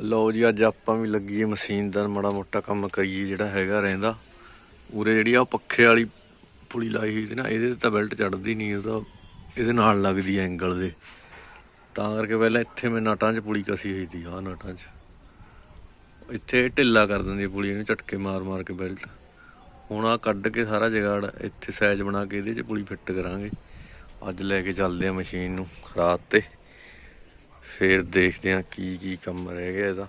ਲਓ ਜੀ, ਅੱਜ ਆਪਾਂ ਵੀ ਲੱਗੀਏ ਮਸ਼ੀਨ ਦਾ ਮਾੜਾ ਮੋਟਾ ਕੰਮ ਕਰੀਏ ਜਿਹੜਾ ਹੈਗਾ ਰਹਿੰਦਾ। ਉਰੇ ਜਿਹੜੀ ਆ ਉਹ ਪੱਖੇ ਵਾਲੀ ਪੁਲੀ ਲਾਈ ਹੋਈ ਸੀ ਨਾ, ਇਹਦੇ ਤੇ ਤਾਂ ਬੈਲਟ ਚੜਦੀ ਨਹੀਂ ਉਹਦਾ ਇਹਦੇ ਨਾਲ ਲੱਗਦੀ ਹੈ ਐਂਗਲ ਦੇ। ਤਾਂ ਕਰਕੇ ਪਹਿਲਾਂ ਇੱਥੇ ਮੈਂ ਨਟਾਂ 'ਚ ਪੁਲੀ ਕਸੀ ਹੋਈ ਸੀ, ਆਹ ਨਟਾਂ 'ਚ। ਇੱਥੇ ਢਿੱਲਾ ਕਰ ਦਿੰਦੀ ਪੁਲੀ, ਇਹਨੂੰ ਝਟਕੇ ਮਾਰ ਮਾਰ ਕੇ ਬੈਲਟ। ਹੁਣ ਆ ਕੱਢ ਕੇ ਸਾਰਾ ਜਗਾੜ, ਇੱਥੇ ਸਾਈਜ਼ ਬਣਾ ਕੇ ਇਹਦੇ 'ਚ ਪੁਲੀ ਫਿੱਟ ਕਰਾਂਗੇ। ਅੱਜ ਲੈ ਕੇ ਚੱਲਦੇ ਆ ਮਸ਼ੀਨ ਨੂੰ ਰਾਤ ਤੇ। ਫੇਰ ਦੇਖਦੇ ਹਾਂ ਕੀ ਕੀ ਕੰਮ ਰਹਿ ਗਿਆ ਇਹਦਾ।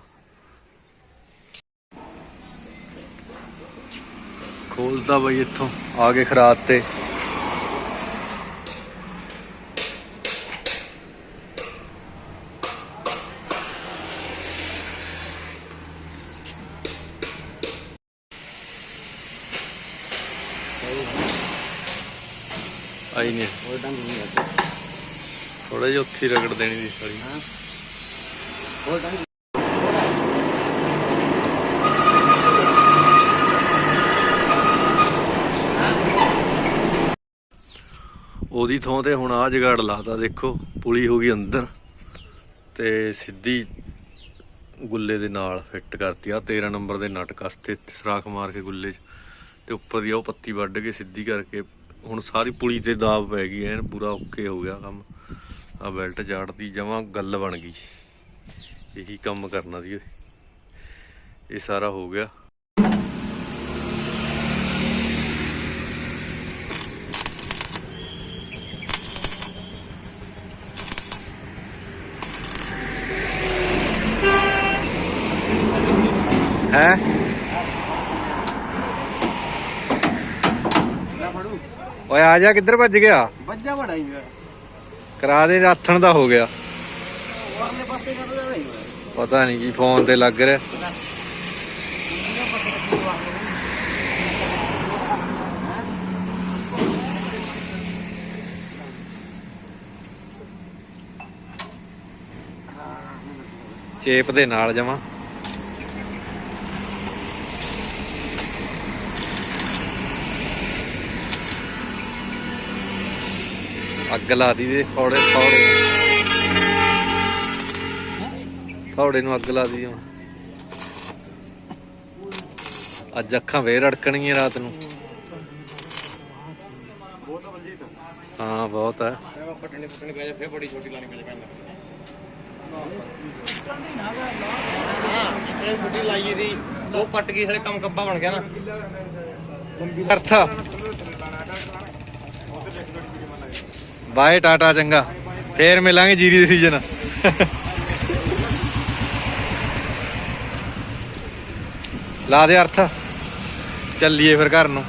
ਖੋਲਦਾ ਬਈ ਇੱਥੋਂ, ਆ ਕੇ ਖਰਾਤ ਤੇ। ਆਈ ਨਹੀਂ। ਥੋੜਾ ਜਿਹਾ ਉੱਥੇ ਰਗੜ ਦੇਣੀ ਦੀ ਸਾਲੀ। ਹੋਰ ਡੰਗ ਉਹਦੀ ਥਾਂ ਤੇ ਹੁਣ ਆ ਜਗਾੜ ਲਾਤਾ, ਦੇਖੋ, ਪੁਲੀ ਹੋ ਗਈ ਅੰਦਰ ਤੇ ਸਿੱਧੀ ਗੁੱਲੇ ਦੇ ਨਾਲ ਫਿੱਟ ਕਰਤੀ। ਆ 13 ਨੰਬਰ ਦੇ ਨਟ ਕਸਤੇ ਸਰਾਖ ਮਾਰ ਕੇ ਗੁੱਲੇ 'ਚ ਤੇ ਉੱਪਰ ਦੀ ਉਹ ਪੱਤੀ ਵੱਢ ਕੇ ਸਿੱਧੀ ਕਰਕੇ ਹੁਣ ਸਾਰੀ ਪੁਲੀ ਤੇ ਦਾਬ ਪੈ ਗਈ ਐਨ, ਪੂਰਾ ਓਕੇ ਹੋ ਗਿਆ ਕੰਮ। ਆ ਬੈਲਟ ਜਾੜਦੀ ਜਮਾਂ ਗੱਲ ਬਣ ਗਈ। ਇਹੀ ਕੰਮ ਕਰਨਾ ਸੀ ਇਹ ਸਾਰਾ ਹੋ ਗਿਆ। ਹੈ? ਓਏ ਆ ਜਾ ਕਿੱਧਰ ਭੱਜ ਗਿਆ? ਵੱਜਾ ਬੜਾ ਹੀ ਹੈ ਕਰਾ ਦੇ ਆਥਣ ਦਾ ਹੋ ਗਿਆ। ਪਤਾ ਨਹੀਂ ਕੀ ਫੋਨ ਤੇ ਲੱਗ ਰਿਹਾ। ਚੇਪ ਦੇ ਨਾਲ ਜਮਾ। ਅੱਗ ਲਾ ਦੀ ਦੇ ਫੌੜੇ ਫੌੜੇ। ਫੌੜੇ ਨੂੰ ਅੱਗ ਲਾ ਦੀ ਹੁਣ। ਅੱਜ ਅੱਖਾਂ ਫੇਰ ਅੜਕਣਗੀਆਂ ਰਾਤ ਨੂੰ। ਹਾਂ, ਬਹੁਤ ਹੈ ਪਟਣੇ ਪਟਣੇ ਪੈ ਜਾ ਫੇਰ ਬੜੀ ਛੋਟੀ ਲਾਣੀ ਪੈ ਪੈਂਦਾ ਹਾਂ ਜਿੱਥੇ ਛੋਟੀ ਲਾਈ ਦੀ ਉਹ ਪੱਟ ਗਈ ਹਲੇ ਕੰਮ ਕੱਬਾ ਬਣ ਗਿਆ ਨਾ ਅਰਥ ਬਾਏ ਟਾਟਾ, ਚੰਗਾ। ਫੇਰ ਮਿਲਾਂਗੇ ਜੀਰੀ ਦੇ ਸੀਜ਼ਨ ਲਾ ਦੇ ਅਰਥ ਚੱਲੀਏ ਫਿਰ ਘਰ ਨੂੰ।